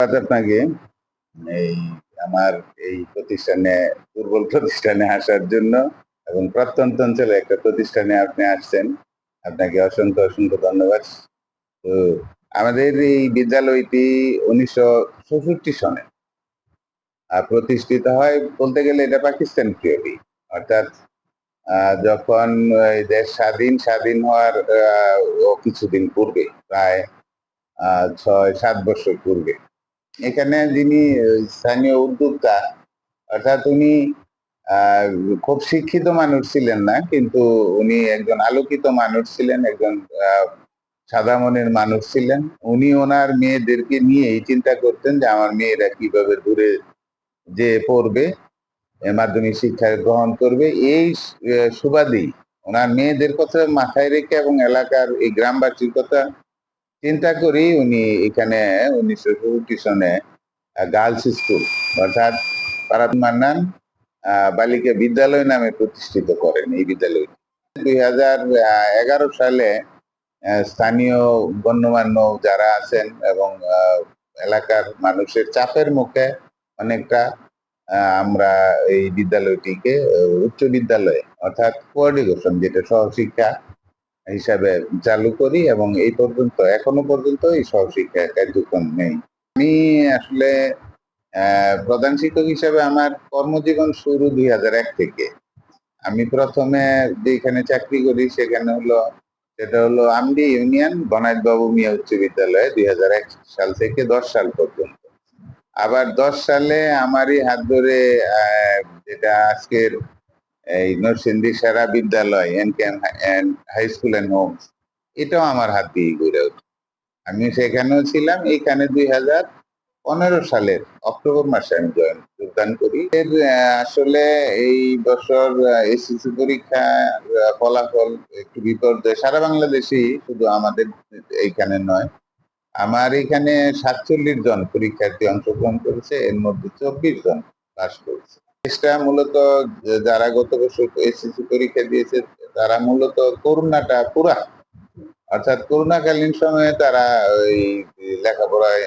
আপনাকে এই আমার এই প্রতিষ্ঠানে দুর্বল প্রতিষ্ঠানে আসার জন্য এবং প্রত্যন্ত অঞ্চলে একটা প্রতিষ্ঠানে আপনি আসছেন। আপনাকে অসংখ্য অসংখ্য ধন্যবাদ। তো আমাদের এই বিদ্যালয়টি উনিশশো চৌষট্টি সনে আহ, প্রতিষ্ঠিত হয় বলতে গেলে এটা পাকিস্তান পিরিয়ডই অর্থাৎ যখন দেশ স্বাধীন স্বাধীন হওয়ার কিছুদিন পূর্বে প্রায় ছয় সাত বছর পূর্বে এখানে যিনি স্থানীয় উদ্যোক্তা, অর্থাৎ উনি খুব শিক্ষিত মানুষ ছিলেন না, কিন্তু উনি একজন আলোকিত মানুষ ছিলেন, একজন সাদা মনের মানুষ ছিলেন। উনি ওনার মেয়েদেরকে নিয়েই চিন্তা করতেন যে আমার মেয়েরা কীভাবে দূরে যে পড়বে মাধ্যমিক শিক্ষা গ্রহণ করবে। এই সুবাদেই ওনার মেয়েদের কথা মাথায় রেখে এবং এলাকার এই গ্রামবাসীর কথা চিন্তা করি উনি এখানে উনিশশো চৌষট্টি সনে গার্লস স্কুল অর্থাৎ পারাত মান্নান বালিকা বিদ্যালয় নামে প্রতিষ্ঠিত করেন এই বিদ্যালয়টি। দুই হাজার এগারো সালে স্থানীয় গণ্যমান্য যারা আছেন এবং এলাকার মানুষের চাপের মুখে অনেকটা আমরা এই বিদ্যালয়টিকে উচ্চ বিদ্যালয়ে, অর্থাৎ কোঅর্ডিনেশন যেটা সহশিক্ষা হিসাবে চালু করি এবং এই পর্যন্ত, এখনও পর্যন্ত এই সহশিক্ষা কার্যক্রম নেই। আমি আসলে প্রধান শিক্ষক হিসাবে আমার কর্মজীবন শুরু দুই হাজার এক থেকে। আমি প্রথমে যেখানে চাকরি করি সেখানে হলো, সেটা হলো আমডি ইউনিয়ন বনাইত বাবু মিয়া উচ্চ বিদ্যালয়ে দুই হাজার এক সাল থেকে দশ সাল পর্যন্ত। আবার দশ সালে আমারই হাত ধরে যেটা আজকের এই নরসিংদী সারা বিদ্যালয় N K high school and homes এটাও আমার হাত দিয়ে গড়ে ওঠে। আমি সেখানেও ছিলাম এইখানে দুই হাজার পনেরো সালের অক্টোবর মাসে আমি জয়েন যোগদান করি। এর আসলে এই বছর এসএসসি পরীক্ষা আহ, ফলাফল একটু বিপর্যয়। সারা বাংলাদেশেই শুধু আমাদের এইখানে নয় আমার এখানে সাতচল্লিশ জন পরীক্ষার্থী অংশগ্রহণ করেছে এর মধ্যে চব্বিশ জন পাস করেছে। চেষ্টা মূলত যারা গত বছর এসএসসি পরীক্ষা দিয়েছে, তারা মূলত করোনাটা পুরা। অর্থাৎ করোনাকালীন সময়ে তারা ওই লেখাপড়ায়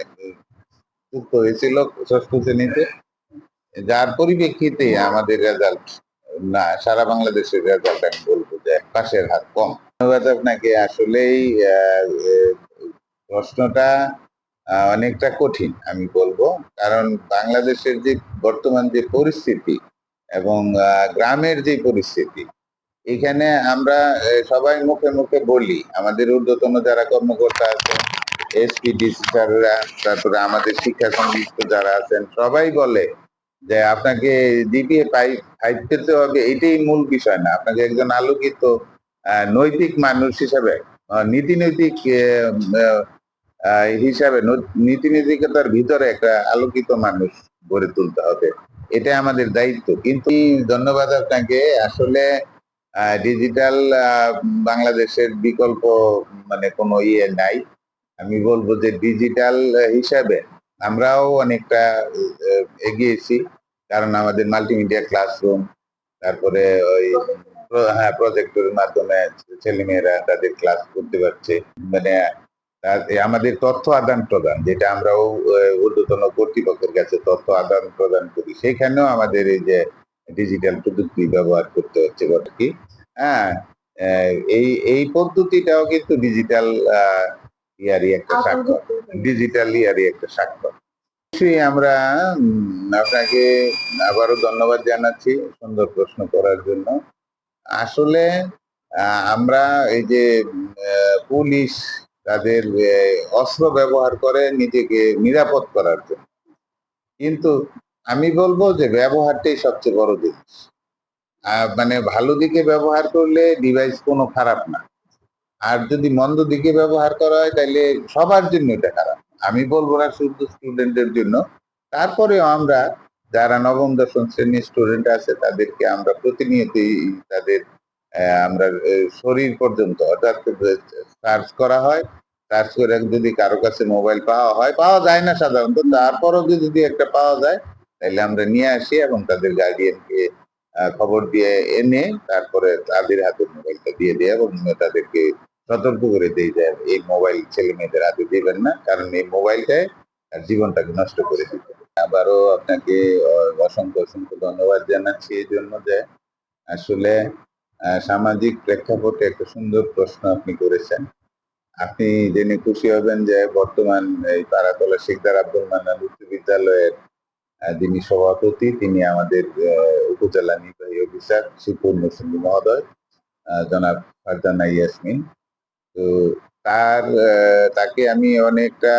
যুক্ত হয়েছিল ষষ্ঠ শ্রেণীতে। যার পরিপ্রেক্ষিতে আমাদের রেজাল্ট না, সারা বাংলাদেশের রেজাল্ট আমি বলব যে পাশের হাত কম। ধন্যবাদ আপনাকে। আসলেই প্রশ্নটা অনেকটা কঠিন, আমি বলব। কারণ বাংলাদেশের যে বর্তমান যে পরিস্থিতি এবং গ্রামের যে পরিস্থিতি, এখানে আমরা সবাই মুখে মুখে বলি, আমাদের ঊর্ধ্বতন যারা কর্মকর্তা আছেন এসপিডিসি স্যাররা, তারপরে আমাদের শিক্ষা সংশ্লিষ্ট যারা আছেন, সবাই বলে যে আপনাকে জিপিএ ফাইভ ফাইভ পেতে হবে, এটাই মূল বিষয় না। আপনাকে একজন আলোকিত নৈতিক মানুষ হিসাবে নীতি নৈতিক হিসাবে নীতি নৈতিকতার ভিতরে একটা আলোকিত মানুষ গড়ে তুলতে হবে। এটা আমাদের দায়িত্ব। কিন্তু ধন্যবাদ আপনাকে। আসলে ডিজিটাল বাংলাদেশের বিকল্প মানে কোনো ইয়ে নাই। আমি বলব যে ডিজিটাল হিসাবে আমরাও অনেকটা এগিয়েছি। কারণ আমাদের মাল্টিমিডিয়া ক্লাসরুম তারপরে ওই হ্যাঁ প্রজেক্টরের মাধ্যমে ছেলেমেয়েরা তাদের ক্লাস করতে পারছে। মানে আমাদের তথ্য আদান প্রদান যেটা আমরাও ঊর্ধ্বতন কর্তৃপক্ষের কাছে তথ্য আদান প্রদান করি সেখানেও আমাদের এই যে ডিজিটাল প্রযুক্তি ব্যবহার করতে হচ্ছে বটে। কি হ্যাঁ এই এই পদ্ধতিটাও কিন্তু ডিজিটাল ইয়ারই একটা স্বাক্ষর। ডিজিটাল ইয়ারই একটা স্বাক্ষর। অবশ্যই আমরা আপনাকে আবারও ধন্যবাদ জানাচ্ছি সুন্দর প্রশ্ন করার জন্য। আসলে আহ, আমরা এই যে পুলিশ তাদের অস্ত্র ব্যবহার করে নিজেকে নিরাপদ করার জন্য। কিন্তু আমি বলব যে ব্যবহারটাই সবচেয়ে বড় জিনিস। মানে ভালো দিকে ব্যবহার করলে ডিভাইস কোনো খারাপ না। আর যদি মন্দ দিকে ব্যবহার করা হয় তাহলে সবার জন্য এটা খারাপ। আমি বলব না শুধু স্টুডেন্টের জন্য। তারপরেও আমরা যারা নবম, দশম শ্রেণির স্টুডেন্ট আছে, তাদেরকে আমরা প্রতিনিয়তই তাদের আমরা শরীর পর্যন্ত অর্থাৎ সার্চ করা হয়। সার্চ করে যদি কারও কাছে মোবাইল পাওয়া হয়, পাওয়া যায় না সাধারণত, তারপরও যদি একটা পাওয়া যায় তাহলে আমরা নিয়ে আসি এবং তাদের গার্ডিয়ানকে খবর দিয়ে এনে তারপরে তাদের হাতে মোবাইলটা দিয়ে দেয় এবং তাদেরকে সতর্ক করে দিয়ে যায় এই মোবাইল ছেলে মেয়েদের হাতে দিবেন না, কারণ এই মোবাইলটাই জীবনটাকে নষ্ট করে দিত আবারও আপনাকে অসংখ্য অসংখ্য ধন্যবাদ জানাচ্ছি এই জন্য যে আসলে সামাজিক প্রেক্ষাপটে একটা সুন্দর প্রশ্ন আপনি করেছেন। আপনি জেনে খুশি হবেন যে বর্তমান এই পাড়াতলা শিকদার আব্দুল মান্নান উচ্চ বিদ্যালয়ের যিনি সভাপতি, তিনি আমাদের উপজেলা নির্বাহী অফিসার শিবপুর মুসলিম মহোদয় জনাব ফারজানা ইয়াসমিন। তো তার তাকে আমি অনেকটা,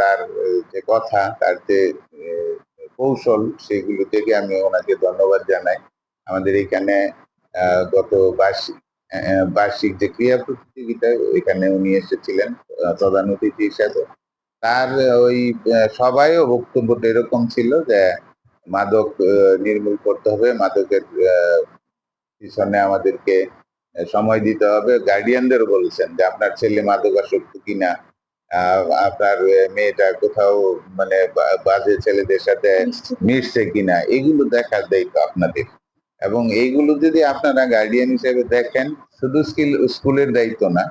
তার, যে কথা, তার যে কৌশল, সেগুলো থেকে আমি ওনাকে ধন্যবাদ জানাই। আমাদের এখানে গত বার্ষিক বার্ষিক যে ক্রীড়া প্রতিযোগিতা এখানে উনি এসেছিলেন প্রধান অতিথি হিসাবে। তার ওই সবাইও বক্তব্যটা এরকম ছিল যে মাদক নির্মূল করতে হবে মাদকের পিছনে আমাদেরকে সময় দিতে হবে। গার্ডিয়ানদের বলছেন যে আপনার ছেলে মাদকাসক্ত কিনা? আহ, আপনার মেয়েটা কোথাও মানে বাজে ছেলেদের সাথে মিশছে কিনা? এগুলো দেখার দায়িত্ব আপনাদের। এবং এইগুলো যদি আপনারা গার্ডিয়ান হিসেবে দেখেন, শুধু স্কিল স্কুলের দায়িত্ব না,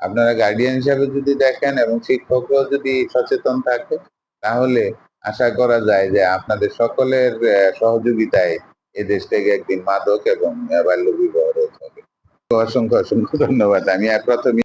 আপনারা গার্ডিয়ান হিসাবে যদি দেখেন এবং শিক্ষকরাও যদি সচেতন থাকে, তাহলে আশা করা যায় যে আপনাদের সকলের সহযোগিতায় এ দেশ থেকে একদিন মাদক এবং বাল্য বিবাহ রোধ হবে। অসংখ্য অসংখ্য ধন্যবাদ। আমি আর প্রথমে